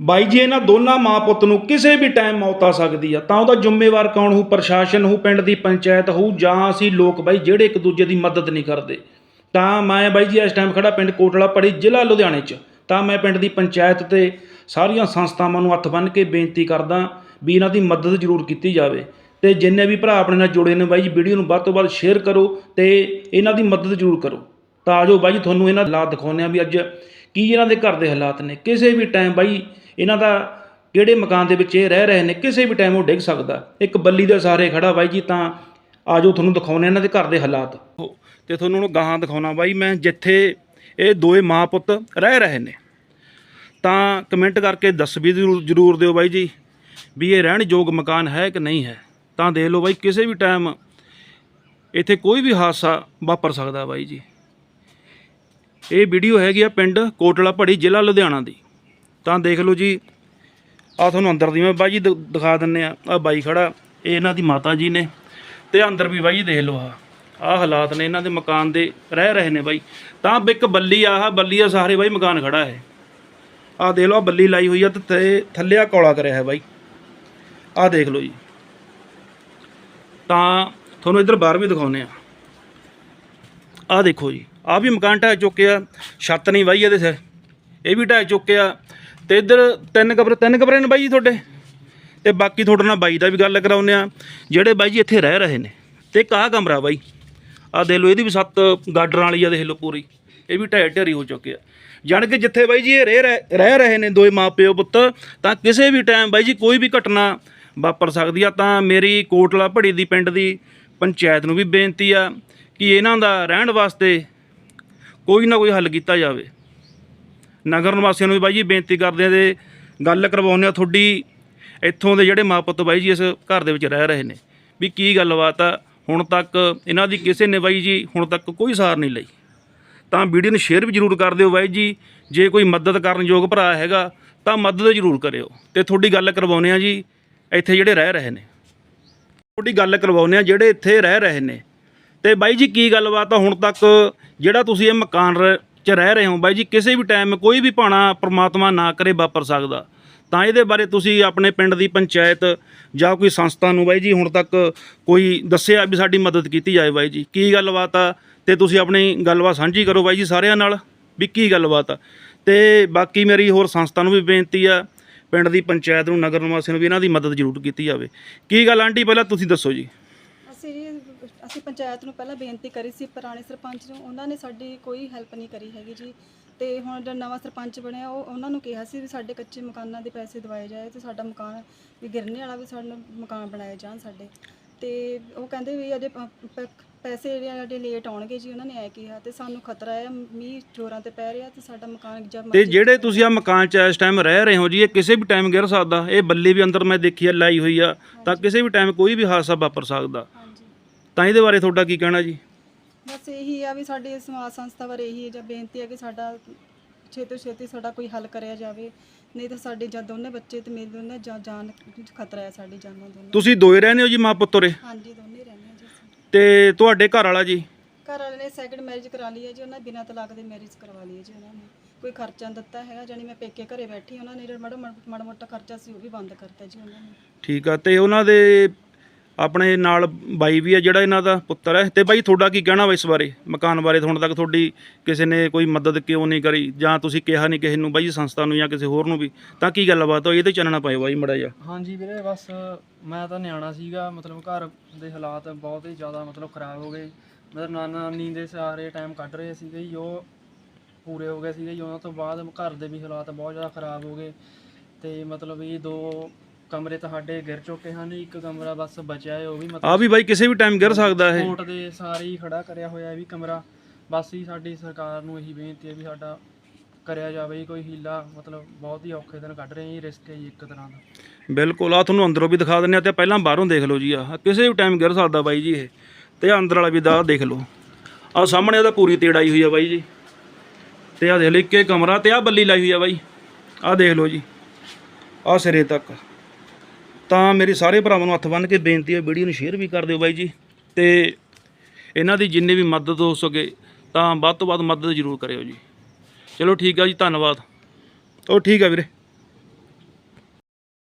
ਬਾਈ ਜੀ, ਇਹਨਾਂ ਦੋਨਾਂ ਮਾਂ ਪੁੱਤ ਨੂੰ ਕਿਸੇ ਵੀ ਟਾਈਮ ਮੌਤ ਆ ਸਕਦੀ ਆ। ਤਾਂ ਉਹਦਾ ਜ਼ਿੰਮੇਵਾਰ ਕੌਣ ਹੋਊ? ਪ੍ਰਸ਼ਾਸਨ ਹੋਊ, ਪਿੰਡ ਦੀ ਪੰਚਾਇਤ ਹੋਊ, ਜਾਂ ਅਸੀਂ ਲੋਕ ਬਾਈ, ਜਿਹੜੇ ਇੱਕ ਦੂਜੇ ਦੀ ਮਦਦ ਨਹੀਂ ਕਰਦੇ। ਤਾਂ ਮੈਂ ਬਾਈ ਜੀ, ਇਸ ਟਾਈਮ ਖੜਾ ਪਿੰਡ ਕੋਟਲਾ ਪੜੀ, ਜ਼ਿਲ੍ਹਾ ਲੁਧਿਆਣੇ 'ਚ। ਤਾਂ ਮੈਂ ਪਿੰਡ ਦੀ ਪੰਚਾਇਤ ਤੇ ਸਾਰੀਆਂ ਸੰਸਥਾਵਾਂ ਨੂੰ ਹੱਥ ਬੰਨ੍ਹ ਕੇ ਬੇਨਤੀ ਕਰਦਾ ਵੀ ਇਹਨਾਂ ਦੀ ਮਦਦ ਜ਼ਰੂਰ ਕੀਤੀ ਜਾਵੇ। ਤੇ ਜਿੰਨੇ ਵੀ ਭਰਾ ਆਪਣੇ ਨਾਲ ਜੁੜੇ ਨੇ ਬਾਈ ਜੀ, ਵੀਡੀਓ ਨੂੰ ਵੱਧ ਤੋਂ ਵੱਧ ਸ਼ੇਅਰ ਕਰੋ ਤੇ ਇਹਨਾਂ ਦੀ ਮਦਦ ਜ਼ਰੂਰ ਕਰੋ। ਤਾਂ ਆਜੋ ਬਾਈ ਜੀ, ਤੁਹਾਨੂੰ ਇਹਨਾਂ ਦੇ ਹਾਲਾਤ ਦਿਖਾਉਂਦੇ ਆ ਵੀ ਅੱਜ ਕੀ ਇਹਨਾਂ ਦੇ ਘਰ ਦੇ ਹਾਲਾਤ ਨੇ। ਕਿਸੇ ਵੀ ਟਾਈਮ ਬਾਈ ਇਹਨਾਂ ਦਾ ਕਿਹੜੇ ਮਕਾਨ ਦੇ ਵਿੱਚ ਇਹ ਰਹਿ ਰਹੇ ਨੇ, ਕਿਸੇ ਵੀ ਟਾਈਮ ਉਹ ਡਿੱਗ ਸਕਦਾ। ਇੱਕ ਬੱਲੀ ਦੇ ਸਹਾਰੇ ਖੜਾ ਬਾਈ ਜੀ, ਤਾਂ ਆਜੋ ਤੁਹਾਨੂੰ ਦਿਖਾਉਂਦੇ ਇਹਨਾਂ ਦੇ ਘਰ ਦੇ ਹਾਲਾਤ। ਤੇ ਤੁਹਾਨੂੰ ਹੁਣ ਗਾਹਾਂ ਦਿਖਾਉਣਾ ਬਾਈ ਮੈਂ, ਜਿੱਥੇ ਇਹ ਦੋਏ ਮਾਂ ਪੁੱਤ ਰਹਿ ਰਹੇ ਨੇ। ਤਾਂ ਕਮੈਂਟ ਕਰਕੇ ਦੱਸ ਵੀ ਜ਼ਰੂਰ ਜ਼ਰੂਰ ਦਿਓ ਬਾਈ ਜੀ, ਵੀ ਇਹ ਰਹਿਣ ਯੋਗ ਮਕਾਨ ਹੈ ਕਿ ਨਹੀਂ ਹੈ। ਤਾਂ ਦੇਖ ਲਓ ਬਾਈ, ਕਿਸੇ ਵੀ ਟਾਈਮ ਇੱਥੇ ਕੋਈ ਵੀ ਹਾਦਸਾ ਵਾਪਰ ਸਕਦਾ ਬਾਈ ਜੀ। ਇਹ ਵੀਡੀਓ ਹੈਗੀ ਆ ਪਿੰਡ ਕੋਟਲਾ ਭੜੀ, ਜ਼ਿਲ੍ਹਾ ਲੁਧਿਆਣਾ ਦੀ। ਤਾਂ ਦੇਖ ਲਓ ਜੀ। ਆ ਤੁਹਾਨੂੰ ਅੰਦਰ ਦੀ ਮੈਂ ਬਾਈ ਜੀ ਦ- ਦਿਖਾ ਦਿੰਨੇ ਆ। ਆ ਬਾਈ ਖੜਾ। ਇਹ ਇਹਨਾਂ ਦੀ ਮਾਤਾ ਜੀ ਨੇ। ਤੇ ਅੰਦਰ ਵੀ ਬਾਈ ਜੀ ਦੇਖ ਲਓ ਆ ਆ ਹਾਲਾਤ ਨੇ ਇਹਨਾਂ ਦੇ ਮਕਾਨ ਦੇ। ਰਹਿ ਰਹੇ ਨੇ ਬਾਈ। ਤਾਂ ਇੱਕ ਬੱਲੀ ਆਹ ਬੱਲੀ ਆ ਸਾਰੇ ਬਾਈ ਮਕਾਨ ਖੜਾ ਹੈ। ਆ ਦੇਖ ਲਓ ਬੱਲੀ ਲਾਈ ਹੋਈ ਆ ਤੇ ਥੱਲੇ- ਥੱਲੇ ਆ ਕੌਲਾ ਕਰਿਆ ਹੈ ਬਾਈ। ਆ ਦੇਖ ਲਓ ਜੀ। ਤਾਂ ਤੁਹਾਨੂੰ ਇੱਧਰ ਬਾਹਰ ਵੀ ਦਿਖਾਉਨੇ ਆ। ਆ ਦੇਖੋ ਜੀ। ਆ ਵੀ ਮਕਾਨ ਢਹਿ ਚੁੱਕਿਆ ਛੱਤ ਨਹੀਂ ਵਾਈ ਇਹਦੇ ਸਿਰ। ਇਹ ਵੀ ਢਹਿ ਚੁੱਕਿਆ ਤੇ ਇੱਧਰ ਤਿੰਨ ਕਮਰੇ ਤਿੰਨ ਕਮਰੇ ਨੇ ਬਾਈ ਜੀ ਤੁਹਾਡੇ? ਤੇ ਬਾਕੀ ਤੁਹਾਡੇ ਨਾਲ ਬਾਈ ਦਾ ਵੀ ਗੱਲ ਕਰਾਉਂਦੇ ਆ ਜਿਹੜੇ ਬਾਈ ਜੀ ਇੱਥੇ ਰਹਿ ਰਹੇ ਨੇ, ਤੇ ਇੱਕ ਆਹ ਕਮਰਾ ਬਾਈ। ਆ ਦੇਖ ਲਓ, ਇਹਦੀ ਵੀ ਸੱਤ ਗਾਡਰਾਂ ਵਾਲੀ ਆ, ਦੇਖ ਲਓ ਪੂਰੀ। ਇਹ ਵੀ ਢਹਿ ਢੇਰੀ ਹੋ ਚੁੱਕਿਆ ਜਾਣ ਕੇ ਜਿੱਥੇ ਬਾਈ ਜੀ ਇਹ ਰਹਿ ਰਹਿ- ਰਹਿ ਰਹੇ ਨੇ ਦੋਏ ਮਾਪਿਓ ਪੁੱਤ, ਤਾਂ ਕਿਸੇ ਵੀ ਟਾਈਮ ਬਾਈ ਜੀ ਕੋਈ ਵੀ ਘਟਨਾ ਵਾਪਰ ਸਕਦੀ ਆ, ਤਾਂ ਮੇਰੀ ਕੋਟਲਾ ਭੜੀ ਦੀ ਪਿੰਡ ਦੀ ਪੰਚਾਇਤ ਨੂੰ ਵੀ ਬੇਨਤੀ ਆ ਕਿ ਇਹਨਾਂ ਦਾ ਰਹਿਣ ਵਾਸਤੇ ਕੋਈ ਨਾ ਕੋਈ ਹੱਲ ਕੀਤਾ ਜਾਵੇ। ਨਗਰ ਨਿਵਾਸੀਆਂ ਨੂੰ ਵੀ ਬਾਈ ਜੀ ਬੇਨਤੀ ਕਰਦੇ ਆ ਤੇ ਗੱਲ ਕਰਵਾਉਂਦੇ ਆ ਤੁਹਾਡੀ, ਇੱਥੋਂ ਦੇ ਜਿਹੜੇ ਮਾਂ ਪੁੱਤ ਬਾਈ ਜੀ ਇਸ ਘਰ ਦੇ ਵਿੱਚ ਰਹਿ ਰਹੇ ਨੇ, ਵੀ ਕੀ ਗੱਲਬਾਤ ਆ? ਹੁਣ ਤੱਕ ਇਹਨਾਂ ਦੀ ਕਿਸੇ ਨੇ ਬਾਈ ਜੀ ਹੁਣ ਤੱਕ ਕੋਈ ਸਾਰ ਨਹੀਂ ਲਈ। ਤਾਂ ਵੀਡੀਓ ਨੂੰ ਸ਼ੇਅਰ ਵੀ ਜ਼ਰੂਰ ਕਰ ਦਿਓ ਬਾਈ ਜੀ, ਜੇ ਕੋਈ ਮਦਦ ਕਰਨ ਯੋਗ ਭਰਾ ਹੈਗਾ ਤਾਂ ਮਦਦ ਜ਼ਰੂਰ ਕਰਿਓ। ਤੇ ਤੁਹਾਡੀ ਗੱਲ ਕਰਵਾਉਂਦੇ ਆ ਜੀ, ਇੱਥੇ ਜਿਹੜੇ ਰਹਿ ਰਹੇ ਨੇ। ਤੁਹਾਡੀ ਗੱਲ ਕਰਵਾਉਂਦੇ ਆ ਜਿਹੜੇ ਇੱਥੇ ਰਹਿ ਰਹੇ ਨੇ। ਤੇ ਬਾਈ ਜੀ ਕੀ ਗੱਲਬਾਤ ਆ ਹੁਣ ਤੱਕ, ਜਿਹੜਾ ਤੁਸੀਂ ਇਹ ਮਕਾਨ ਰ- 'ਚ ਰਹਿ ਰਹੇ ਹੋ ਬਾਈ ਜੀ, ਕਿਸੇ ਵੀ ਟਾਈਮ ਕੋਈ ਵੀ ਭਾਣਾ ਪ੍ਰਮਾਤਮਾ ਨਾ ਕਰੇ ਵਾਪਰ ਸਕਦਾ। ਤਾਂ ਇਹਦੇ ਬਾਰੇ ਤੁਸੀਂ ਆਪਣੇ ਪਿੰਡ ਦੀ ਪੰਚਾਇਤ ਜਾਂ ਕੋਈ ਸੰਸਥਾ ਨੂੰ ਬਾਈ ਜੀ ਹੁਣ ਤੱਕ ਕੋਈ ਦੱਸਿਆ ਵੀ ਸਾਡੀ ਮਦਦ ਕੀਤੀ ਜਾਏ ਬਾਈ ਜੀ? ਕੀ ਗੱਲਬਾਤ ਆ? ਤੇ ਤੁਸੀਂ ਆਪਣੀ ਗੱਲਬਾਤ ਸਾਂਝੀ ਕਰੋ ਬਾਈ ਜੀ ਸਾਰਿਆਂ ਨਾਲ ਵੀ ਕੀ ਗੱਲਬਾਤ ਆ? ਤੇ ਬਾਕੀ ਮੇਰੀ ਹੋਰ ਸੰਸਥਾ ਨੂੰ ਵੀ ਬੇਨਤੀ ਆ, ਪਿੰਡ ਦੀ ਪੰਚਾਇਤ ਨੂੰ, ਨਗਰ ਨਿਵਾਸੀਆਂ ਨੂੰ ਵੀ ਇਹਨਾਂ ਦੀ ਮਦਦ ਜ਼ਰੂਰ ਕੀਤੀ ਜਾਵੇ। ਕੀ ਗੱਲ ਆਂਟੀ, ਪਹਿਲਾਂ ਤੁਸੀਂ ਦੱਸੋ ਜੀ ਜੀ। ਅਸੀਂ ਪੰਚਾਇਤ ਨੂੰ ਪਹਿਲਾਂ ਬੇਨਤੀ ਕਰੀ ਸੀ ਪੁਰਾਣੇ ਸਰਪੰਚ ਨੂੰ ਉਹਨਾਂ ਨੇ ਸਾਡੀ ਕੋਈ ਹੈਲਪ ਨਹੀਂ ਕਰੀ ਹੈਗੀ ਜੀ। ਤੇ ਹੁਣ ਜਿਹੜਾ ਨਵਾਂ ਸਰਪੰਚ ਬਣਿਆ ਉਹ ਉਹਨਾਂ ਨੂੰ ਕਿਹਾ ਸੀ ਵੀ ਸਾਡੇ ਕੱਚੇ ਮਕਾਨਾਂ ਦੇ ਪੈਸੇ ਦਿਵਾਏ ਜਾਏ ਤੇ ਸਾਡਾ ਮਕਾਨ ਵੀ ਗਿਰਨੇ ਵਾਲਾ ਵੀ ਸਾਨੂੰ ਮਕਾਨ ਬਣਾਏ ਜਾਣ ਸਾਡੇ। ਤੇ ਉਹ ਕਹਿੰਦੇ ਵੀ ਅਜੇ ਪੈਸੇ ਜਿਹੜੇ ਸਾਡੇ ਲੇਟ ਆਉਣਗੇ ਜੀ ਉਹਨਾਂ ਨੇ ਐ ਕਿਹਾ ਤੇ ਸਾਨੂੰ ਖਤਰਾ ਹੈ ਮੀਂਹ ਜ਼ੋਰਾਂ ਤੇ ਪੈ ਰਿਹਾ ਤੇ ਸਾਡਾ ਮਕਾਨ ਜਦ ਤੇ ਜਿਹੜੇ ਤੁਸੀਂ ਆ ਮਕਾਨ 'ਚ ਇਸ ਟਾਈਮ ਰਹਿ ਰਹੇ ਹੋ ਜੀ ਇਹ ਕਿਸੇ ਵੀ ਟਾਈਮ ਗਿਰ ਸਕਦਾ। ਇਹ ਬੱਲੀ ਵੀ ਅੰਦਰ ਮੈਂ ਦੇਖੀ ਆ ਲਾਈ ਹੋਈ ਆ ਤਾਂ ਕਿਸੇ ਵੀ ਟਾਈਮ ਕੋਈ ਵੀ ਹਾਦਸਾ ਵਾਪਰ ਸਕਦਾ। ਤਾਂ ਇਹਦੇ ਬਾਰੇ ਤੁਹਾਡਾ ਕੀ ਕਹਿਣਾ ਜੀ? ਬਸ ਇਹੀ ਆ ਵੀ ਸਾਡੀ ਸਮਾਜ ਸੰਸਥਾ ਬਾਰੇ ਇਹੀ ਜਾਂ ਬੇਨਤੀ ਹੈ ਕਿ ਸਾਡਾ ਛੇਤੀ ਤੋਂ ਛੇਤੀ ਸਾਡਾ ਕੋਈ ਹੱਲ ਕਰਿਆ ਜਾਵੇ। ਨਹੀਂ ਤਾਂ ਸਾਡੇ ਜਾਂ ਦੋਨੇ ਬੱਚੇ ਤੇ ਮੇਰੇ ਦੋਨੇ ਜਾਂ ਜਾਨ ਖਤਰਾ ਹੈ ਸਾਡੀ ਜਾਨਾਂ ਦੋਨੇ ਤੁਸੀਂ ਦੋਏ ਰਹਿੰਦੇ ਹੋ ਜੀ ਮਾਂ ਪੁੱਤਰੇ ਹਾਂਜੀ ਦੋਨੇ ਰਹਿੰਦੇ ਆ ਜੀ ਅਸੀਂ। ਤੇ ਤੁਹਾਡੇ ਘਰ ਵਾਲਾ ਜੀ? ਘਰ ਵਾਲੇ ਨੇ ਸੈਕੰਡ ਮੈਰਿਜ ਕਰਾ ਲਈ ਹੈ ਜੀ ਉਹਨਾਂ ਬਿਨਾਂ ਤਲਾਕ ਦੇ ਮੈਰਿਜ ਕਰਵਾ ਲਈ ਹੈ ਜੀ ਉਹਨਾਂ ਨੇ। ਕੋਈ ਖਰਚਾ ਨੀ ਦਿੱਤਾ ਹੈਗਾ ਜਾਨੀ ਮੈਂ ਪੇਕੇ ਘਰੇ ਬੈਠੀ ਉਹਨਾਂ ਨੇ ਜਿਹੜਾ ਮਾੜਾ ਮਾੜਾ ਮੋਟਾ ਖਰਚਾ ਸੀ ਉਹ ਵੀ ਬੰਦ ਕਰਤਾ ਜੀ ਉਹਨਾਂ ਨੇ। ਠੀਕ ਆ ਤੇ ਉਹਨਾਂ ਦੇ ਆਪਣੇ ਨਾਲ ਬਾਈ ਵੀ ਆ ਜਿਹੜਾ ਇਹਨਾਂ ਦਾ ਪੁੱਤਰ ਹੈ। ਤੇ ਬਾਈ, ਤੁਹਾਡਾ ਕੀ ਕਹਿਣਾ ਵਾ ਇਸ ਬਾਰੇ? ਮਕਾਨ ਬਾਰੇ ਹੁਣ ਤੱਕ ਤੁਹਾਡੀ ਕਿਸੇ ਨੇ ਕੋਈ ਮਦਦ ਕਿਉਂ ਨਹੀਂ ਕਰੀ? ਜਾਂ ਤੁਸੀਂ ਕਿਹਾ ਨਹੀਂ ਕਿਸੇ ਨੂੰ ਬਾਈ ਸੰਸਥਾ ਨੂੰ ਜਾਂ ਕਿਸੇ ਹੋਰ ਨੂੰ ਵੀ? ਤਾਂ ਕੀ ਗੱਲਬਾਤ ਹੋਈ? ਇਹਦੇ ਤੇ ਚਾਨਣਾ ਪਾਇਓ ਬਾਈ ਮੜਾ ਜਾ ਹਾਂਜੀ ਵੀਰੇ, ਬਸ ਮੈਂ ਤਾਂ ਨਿਆਣਾ ਸੀਗਾ। ਮਤਲਬ ਘਰ ਦੇ ਹਾਲਾਤ ਬਹੁਤ ਹੀ ਜ਼ਿਆਦਾ ਮਤਲਬ ਖਰਾਬ ਹੋ ਗਏ। ਮਤਲਬ ਨਾਨਾ ਨਾਨੀ ਦੇ ਸਾਰੇ ਟਾਈਮ ਕੱਢ ਰਹੇ ਸੀਗੇ ਜੀ। ਉਹ ਪੂਰੇ ਹੋ ਗਏ ਸੀਗੇ ਜੀ। ਉਹਨਾਂ ਤੋਂ ਬਾਅਦ ਘਰ ਦੇ ਵੀ ਹਾਲਾਤ ਬਹੁਤ ਜ਼ਿਆਦਾ ਖਰਾਬ ਹੋ ਗਏ। ਤੇ ਮਤਲਬ ਇਹ ਦੋ ਕਮਰੇ ਤਾਂ ਸਾਡੇ ਗਿਰ ਚੁੱਕੇ ਹਨ ਇੱਕ ਕਮਰਾ ਬਸ ਬਚਿਆ ਹੈ ਉਹ ਵੀ ਆ ਮਤਲਬ ਵੀ ਬਾਈ ਕਿਸੇ ਵੀ ਟਾਈਮ ਗਿਰ ਸਕਦਾ ਇਹ। ਕੋਰਟ ਦੇ ਸਾਰੇ ਹੀ ਖੜਾ ਕਰਿਆ ਹੋਇਆ ਇਹ ਵੀ ਕਮਰਾ। ਬਸ ਹੀ ਸਾਡੀ ਸਰਕਾਰ ਨੂੰ ਇਹੀ ਬੇਨਤੀ ਹੈ ਵੀ ਸਾਡਾ ਕਰਿਆ ਜਾਵੇ ਜੀ ਕੋਈ ਹੀਲਾ ਮਤਲਬ ਬਹੁਤ ਹੀ ਔਖੇ ਦਿਨ ਕੱਢ ਰਹੇ ਜੀ ਰਿਸਕ ਹੈ ਜੀ ਇੱਕ ਤਰ੍ਹਾਂ ਦਾ। ਬਿਲਕੁਲ ਆ ਤੁਹਾਨੂੰ ਅੰਦਰੋਂ ਵੀ ਦਿਖਾ ਦਿੰਨੇ ਆ ਤੇ ਪਹਿਲਾਂ ਬਾਹਰੋਂ ਦੇਖ ਲਓ ਜੀ ਆ ਕਿਸੇ ਵੀ ਟਾਈਮ ਗਿਰ ਸਕਦਾ ਬਾਈ ਜੀ ਇਹ। ਤੇ ਆਹ ਅੰਦਰ ਵਾਲਾ ਵੀ ਦਾ ਦੇਖ ਲਓ। ਆ ਸਾਹਮਣੇ ਉਹਦਾ ਪੂਰੀ ਤੇੜ ਆਈ ਹੋਈ ਆ ਬਾਈ ਜੀ। ਤੇ ਆ ਦੇਖ ਲਓ ਇੱਕੇ ਕਮਰਾ ਤੇ ਆ ਬੱਲੀ ਲਾਈ ਹੋਈ ਆ ਬਾਈ। ਆ ਦੇਖ ਲਓ ਜੀ ਆ ਸਿਰੇ ਤੱਕ। ਤਾਂ ਮੇਰੇ ਸਾਰੇ ਭਰਾਵਾਂ ਨੂੰ ਹੱਥ ਬੰਨ੍ਹ ਕੇ ਬੇਨਤੀ ਹੈ, ਵੀਡੀਓ ਨੂੰ ਸ਼ੇਅਰ ਵੀ ਕਰ ਦਿਓ ਬਾਈ ਜੀ। ਤੇ ਇਹਨਾਂ ਦੀ ਜਿੰਨੀ ਵੀ ਮਦਦ ਹੋ ਸਕੇ, ਤਾਂ ਵੱਧ ਤੋਂ ਵੱਧ ਮਦਦ ਜ਼ਰੂਰ ਕਰਿਓ ਜੀ। ਚਲੋ ਠੀਕ ਆ ਜੀ, ਧੰਨਵਾਦ। ਉਹ ਠੀਕ ਆ ਵੀਰੇ।